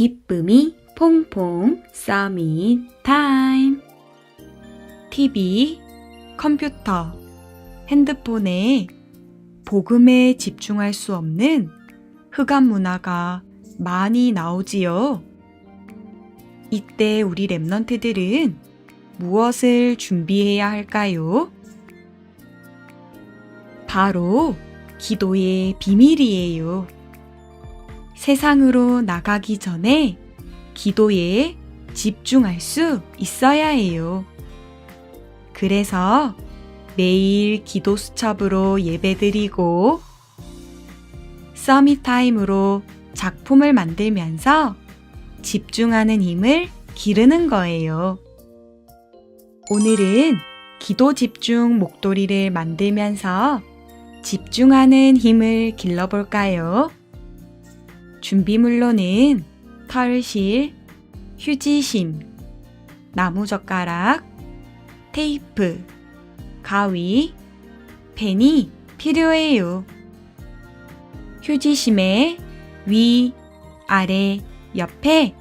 기쁨이 퐁퐁 서밋 타임 TV, 컴퓨터, 핸드폰에 복음에 집중할 수 없는 흑암 문화가 많이 나오지요. 이때 우리 랩넌트들은 무엇을 준비해야 할까요? 바로 기도의 비밀이에요. 세상으로 나가기 전에 기도에 집중할 수 있어야 해요. 그래서 매일 기도 수첩으로 예배드리고 서밋 타임으로 작품을 만들면서 집중하는 힘을 기르는 거예요. 오늘은 기도 집중 목도리를 만들면서 집중하는 힘을 길러볼까요? 준비물로는 털실, 휴지심, 나무젓가락, 테이프, 가위, 펜이 필요해요. 휴지심의 위, 아래, 옆에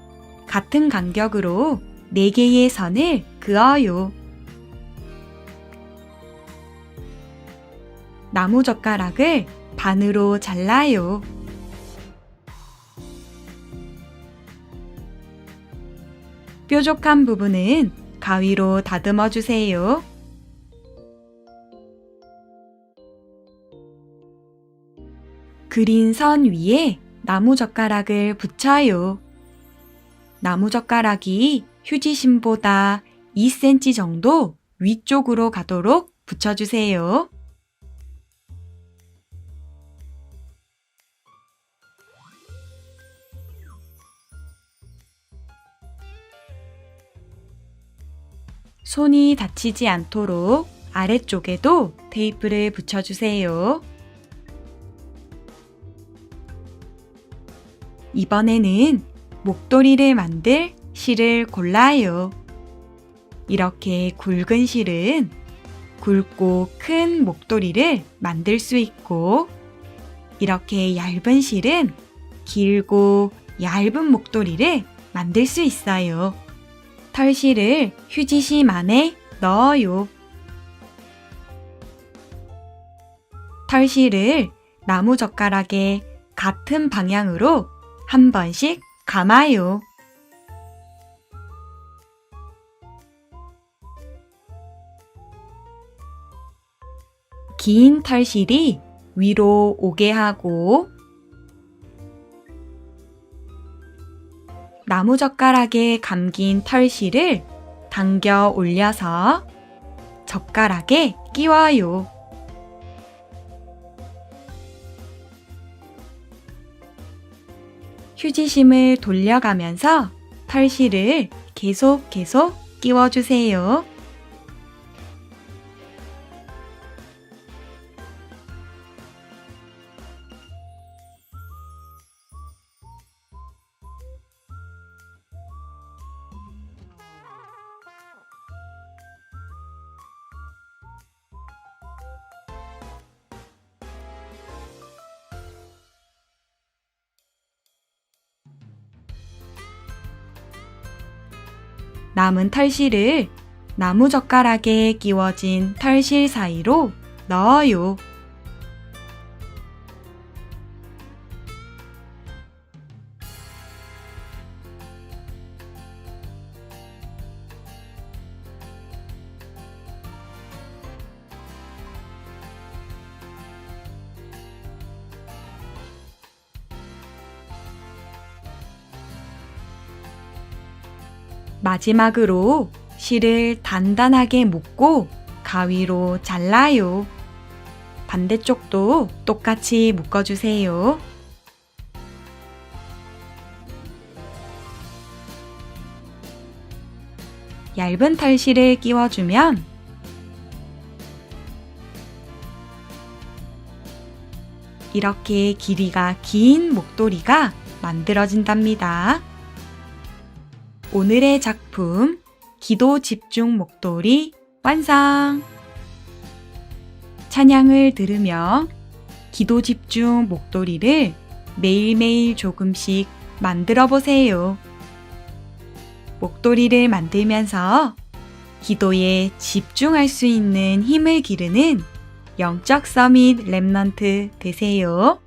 같은 간격으로 4개의 선을 그어요. 나무젓가락을 반으로 잘라요. 뾰족한 부분은 가위로 다듬어 주세요. 그린 선 위에 나무젓가락을 붙여요. 나무젓가락이 휴지심보다 2cm 정도 위쪽으로 가도록 붙여주세요. 손이 다치지 않도록 아래쪽에도 테이프를 붙여주세요. 이번에는 목도리를 만들 실을 골라요. 이렇게 굵은 실은 굵고 큰 목도리를 만들 수 있고, 이렇게 얇은 실은 길고 얇은 목도리를 만들 수 있어요. 털실을 휴지심 안에 넣어요. 털실을 나무젓가락에 같은 방향으로 한 번씩 감아요. 긴 털실이 위로 오게 하고 나무젓가락에 감긴 털실을 당겨 올려서 젓가락에 끼워요. 휴지심을 돌려가면서 털실을 계속 계속 끼워주세요. 남은 털실을 나무젓가락에 끼워진 털실 사이로 넣어요. 마지막으로 실을 단단하게 묶고 가위로 잘라요. 반대쪽도 똑같이 묶어주세요. 얇은 털실을 끼워주면 이렇게 길이가 긴 목도리가 만들어진답니다. 오늘의 작품 기도 집중 목도리 완성! 찬양을 들으며 기도 집중 목도리를 매일매일 조금씩 만들어 보세요. 목도리를 만들면서 기도에 집중할 수 있는 힘을 기르는 영적 서밋 랩넌트 되세요.